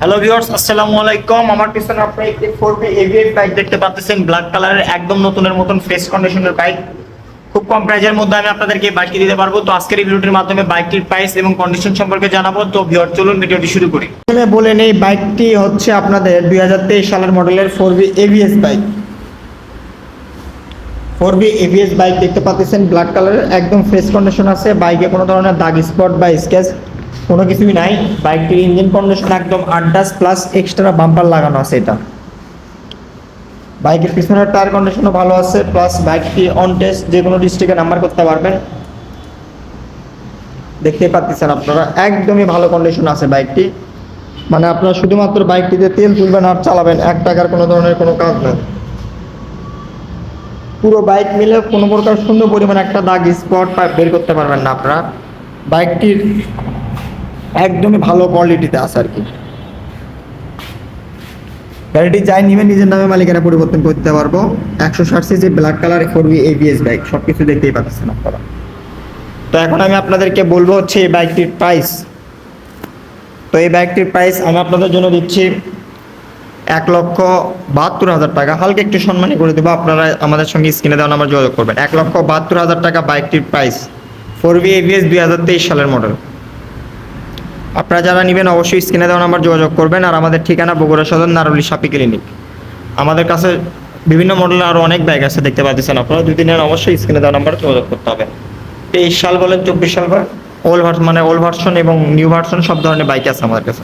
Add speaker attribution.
Speaker 1: Hello viewers আসসালামু আলাইকুম। আমার পিছনে আপনারা একটি ফোর বি এভিএস বাইক দেখতে পাচ্ছেন ব্ল্যাক কালারের একদম নতুনের মতন ফ্রেশ কন্ডিশনের বাইক খুব কম প্রাইজের মধ্যে আমি আপনাদেরকে বাইকটি দিতে পারব। তো আজকের এই ভিডিওটির মাধ্যমে বাইকটির প্রাইস এবং কন্ডিশন সম্পর্কে জানাব। তো ভিউয়ার চলুন ভিডিওটি শুরু করি।
Speaker 2: প্রথমে বলে নেই বাইকটি হচ্ছে আপনাদের দু হাজার তেইশ সালের মডেলের four B ABS bike four B ABS bike দেখতে পাচ্ছেন ব্ল্যাক কালারের একদম ফ্রেশ কন্ডিশন আছে। বাইকে কোনো ধরনের দাগ স্পট বা স্কেচ কোনো কিছুই নাই, বাইকটির ইঞ্জিন কন্ডিশন একদম আড্ডাস প্লাস এক্সট্রা বাম্পার লাগানো আছে এটা। বাইকের পিছনের টায়ার কন্ডিশনও ভালো আছে প্লাস বাইকটি অন টেস্ট যে কোনো ডিস্ট্রিক্টে নাম্বার করতে পারবেন। দেখতেই পাচ্ছেন আপনারা, একদমই ভালো কন্ডিশন আছে বাইকটি। মানে আপনারা শুধুমাত্র বাইকটিতে তেল তুলবেন আর চালাবেন, এক টাকার কোনো ধরনের কোনো কাজ নেই। পুরো বাইক মিলে কোনো প্রকার সুন্দর পরিমাণ একটা দাগ স্পট বের করতে পারবেন না আপনারা। বাইকটির একদমই ভালো কোয়ালিটিতে আছে আর কি। গাড়িটি যাই নিবে, নিজের নামে মালিকানা পরিবর্তন করতে পারব। একশো ষাট CC black colour four B ABS bike সব কিছু দেখতেই পাচ্ছেন আপনারা। তো এখন আমি আপনাদেরকে বলব হচ্ছে এই বাইকটির প্রাইস তো এই বাইকটির প্রাইস আমি আপনাদের জন্য দিচ্ছি এক লক্ষ বাহাত্তর হাজার টাকা। হালকা একটু সম্মানী করে দেবো, আপনারা আমাদের সঙ্গে স্ক্রিনে দেওয়া নাম্বার যোগাযোগ করবেন। এক লক্ষ বাহাত্তর হাজার টাকা বাইকটির প্রাইস ফোর বি এভিএস দুই হাজার তেইশ সালের মডেল আপনারা যারা নেবেন অবশ্যই স্ক্রিনে দেওয়া নাম্বার যোগাযোগ করবেন আর আমাদের ঠিকানা বগুড়া সদর নারুলি সাপি ক্লিনিক। আমাদের কাছে বিভিন্ন মডেলের আরও অনেক ব্যাগ আছে, দেখতে পাচ্ছেন আপনারা। যদি নেন অবশ্যই স্ক্রিনে দেওয়া নাম্বারে যোগাযোগ করতে হবে। তেইশ সাল বলেন, চব্বিশ সাল বা ওল্ড ভার্সন মানে ওল্ড ভার্সন এবং নিউ ভার্সন সব ধরনের বাইক আছে আমাদের কাছে।